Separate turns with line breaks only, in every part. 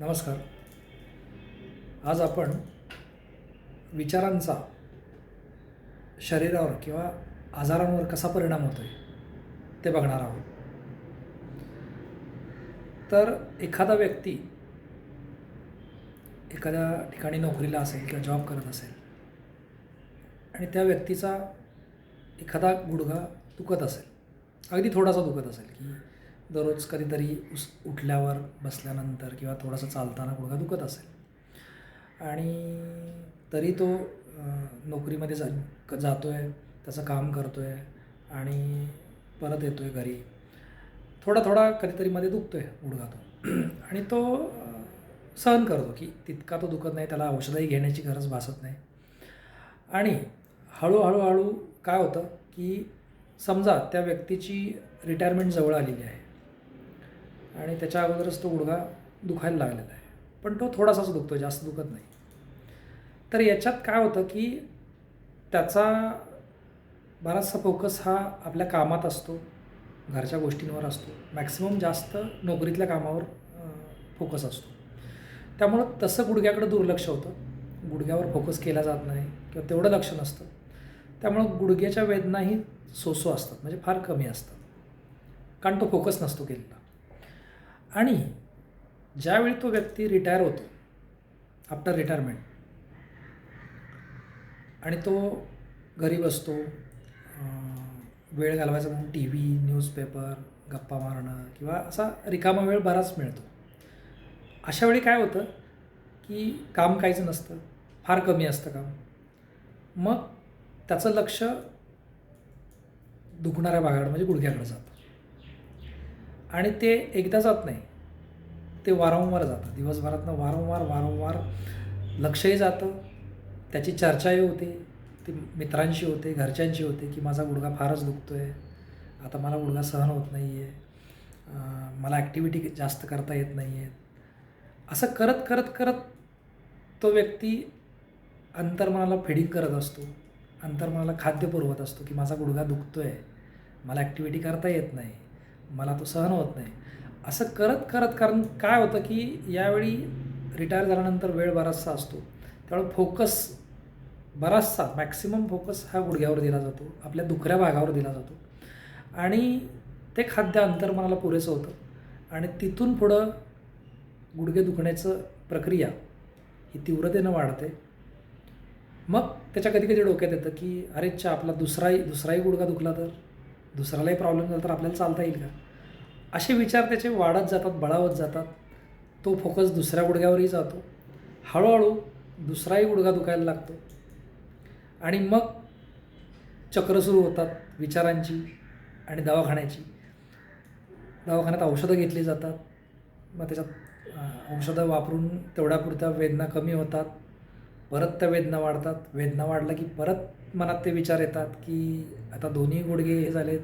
नमस्कार. आज आपण विचारांचा शरीरावर किंवा आजारांवर कसा परिणाम होतो आहे ते बघणार आहोत. तर एखादा व्यक्ती एखाद्या ठिकाणी नोकरीला असेल किंवा जॉब करत असेल आणि त्या व्यक्तीचा एखादा गुडघा दुखत असेल अगदी थोडासा दुखत असेल की दररोज कधीतरी उस उठल्यावर बसल्यानंतर किंवा थोडासा चालताना गुडघा दुखत असेल. आणि तरी तो नोकरीमध्ये जा क- जातो आहे त्याचं काम करतो आहे आणि परत येतो आहे घरी. थोडा थोडा कधीतरी मध्ये दुखतो आहे गुडघा तो. आणि तो सहन करतो की तितका तो दुखत नाही त्याला औषधही घेण्याची गरज भासत नाही. आणि हळूहळूहळू काय होतं की समजा त्या व्यक्तीची रिटायरमेंट जवळ आलेली आहे. आणि त्याच्या अगोदरच तो गुडघा दुखायला लागलेला आहे. पण तो थोडासाच दुखतो जास्त दुखत नाही. तर याच्यात काय होतं की त्याचा बराचसा फोकस हा आपल्या कामात असतो घरच्या गोष्टींवर असतो. मॅक्सिमम जास्त नोकरीतल्या कामावर फोकस असतो. त्यामुळं तसं गुडघ्याकडं दुर्लक्ष होतं. गुडघ्यावर फोकस केला जात नाही किंवा तेवढं लक्ष नसतं. त्यामुळं गुडघ्याच्या वेदनाही सोसो असतात म्हणजे फार कमी असतात. कारण तो फोकस नसतो केलेला. आणि ज्यावेळी तो व्यक्ती रिटायर होतो आफ्टर रिटायरमेंट आणि तो घरी बसतो वेळ घालवायचा म्हणून टी व्ही न्यूजपेपर गप्पा मारणं किंवा असा रिकामा वेळ बराच मिळतो. अशा वेळी काय होतं की काम काहीच नसतं फार कमी असतं काम. मग त्याचं लक्ष दुखणाऱ्या भागाकडं म्हणजे गुडघ्याकडे जातं. आणि ते एकदा जात नाही. ते वारंवार जातं. दिवसभरातनं वारंवार वारंवार लक्षही जातं. त्याची चर्चाही होते. ती मित्रांशी होते घरच्यांशी होते की माझा गुडघा फारच दुखतो आहे आता मला गुडघा सहन होत नाही आहे मला ॲक्टिव्हिटी जास्त करता येत नाही आहेत असं करत करत करत तो व्यक्ती अंतर्मनाला फिडिंग करत असतो. अंतर्मनाला खाद्य पुरवत असतो की माझा गुडघा दुखतो आहे मला ॲक्टिव्हिटी करता येत नाही. मला तो सहन होत नाही. असं करत करत कारण काय होतं की यावेळी रिटायर झाल्यानंतर वेळ बराचसा असतो. त्यामुळे फोकस बराचसा मॅक्सिमम फोकस हा गुडघ्यावर दिला जातो. आपल्या दुखऱ्या भागावर दिला जातो. आणि ते खाद्य अंतर्मनाला पुरेसं होतं. आणि तिथून पुढं गुडघे दुखण्याचं प्रक्रिया ही तीव्रतेनं वाढते. मग त्याच्या कधी कधी डोक्यात येतं की अरे आपला दुसराही दुसराही गुडघा दुखला तर? दुसऱ्यालाही प्रॉब्लेम झाला तर आपल्याला चालता येईल का? असे विचार त्याचे वाढत जातात बळावत जातात. तो फोकस दुसऱ्या गुडघ्यावरही जातो. हळूहळू दुसराही गुडघा दुखायला लागतो. आणि मग चक्र सुरू होतात विचारांची आणि दवाखान्याची. दवाखान्यात औषधं घेतली जातात. मग त्याच्यात औषधं वापरून तेवढ्यापुरत्या वेदना कमी होतात. परत त्या वेदना वाढतात. वेदना वाढल्या की परत मनात ते विचार येतात की आता दोन्ही गुडघे हे झालेत.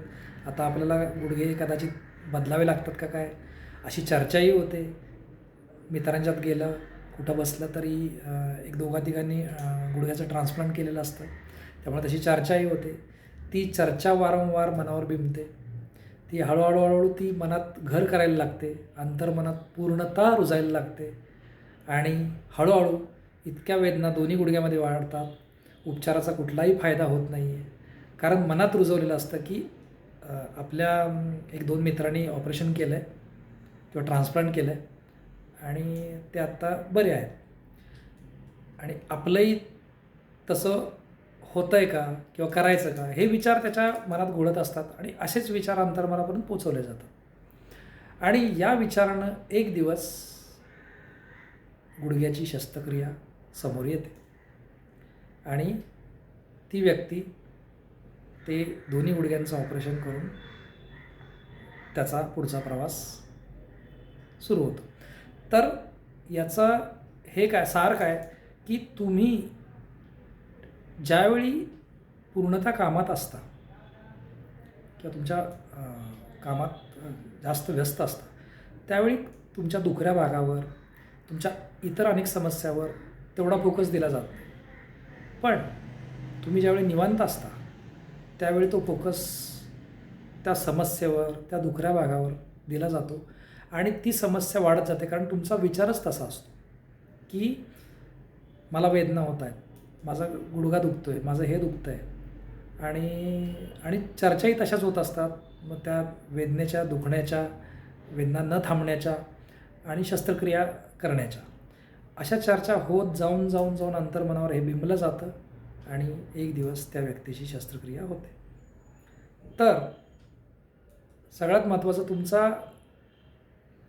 आता आपल्याला गुडघे कदाचित बदलावे लागतात का काय? अशी चर्चाही होते. मित्रांच्यात गेलं कुठं बसलं तरी एक दोघा तिघांनी गुडघ्याचं ट्रान्सप्लांट केलेलं असतं. त्यामुळे तशी चर्चाही होते. ती चर्चा वारंवार मनावर बिंबते. ती हळूहळू हळूहळू ती मनात घर करायला लागते. अंतर्मनात पूर्णतः रुजायला लागते. आणि हळूहळू इतक्या वेदना दोन्ही गुडघ्यामध्ये वाढतात. उपचाराचा कुठलाही फायदा होत नाही आहे कारण मनात रुजवलेलं असतं की आपल्या एक दोन मित्रांनी ऑपरेशन केलं आहे किंवा ट्रान्सप्लांट केलं आहे आणि ते आत्ता बरे आहेत. आणि आपलंही तसं होतं आहे का किंवा करायचं का हे विचार त्याच्या मनात घोळत असतात आणि असेच विचार अंतर्मनापर्यंत पोचवले जातात. आणि या विचारानं एक दिवस गुडघ्याची शस्त्रक्रिया समोर येते. आणि ती व्यक्ती ते दोन्ही गुडघ्यांचं ऑपरेशन करून त्याचा पुढचा प्रवास सुरू होतो. तर याचा हे काय सार काय की तुम्ही ज्यावेळी पूर्णतः कामात असता किंवा तुमच्या कामात जास्त व्यस्त असता त्यावेळी तुमच्या दुखऱ्या भागावर तुमच्या इतर अनेक समस्यावर तेवढा फोकस दिला जात नाही. पण तुम्ही ज्यावेळी निवांत असता त्यावेळी तो फोकस त्या समस्येवर त्या दुखऱ्या भागावर दिला जातो आणि ती समस्या वाढत जाते. कारण तुमचा विचारच तसा असतो की मला वेदना होत आहेत माझा गुडघा दुखतो आहे माझं हे दुखतं आहे आणि आणि चर्चाही तशाच होत असतात. मग त्या वेदनेच्या दुखण्याच्या वेदना न थांबण्याच्या आणि शस्त्रक्रिया करण्याच्या. अशा चर्चा होत जाऊन जाऊन जाऊन अंतर्मनावर हे बिंबलं जातं आणि एक दिवस त्या व्यक्तीची शस्त्रक्रिया होते. तर सगळ्यात महत्त्वाचं तुमचा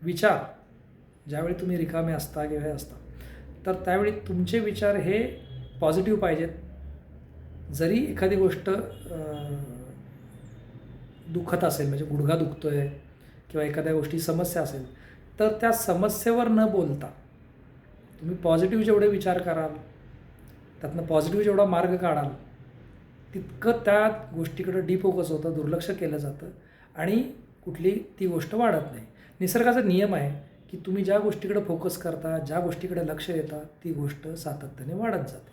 विचार ज्यावेळी तुम्ही रिकामे असता किंवा हे असता तर त्यावेळी तुमचे विचार हे पॉझिटिव्ह पाहिजेत. जरी एखादी गोष्ट दुखत असेल म्हणजे गुडघा दुखतो आहे किंवा एखाद्या गोष्टी समस्या असेल तर त्या समस्येवर न बोलता तुम्ही पॉझिटिव्ह जेवढे विचार कराल त्यातनं पॉझिटिव्ह जेवढा मार्ग काढाल तितकं त्या गोष्टीकडं डिफोकस होतं दुर्लक्ष केलं जातं आणि कुठली ती गोष्ट वाढत नाही. निसर्गाचा नियम आहे की तुम्ही ज्या गोष्टीकडे फोकस करता ज्या गोष्टीकडे लक्ष देता ती गोष्ट सातत्याने वाढत जाते.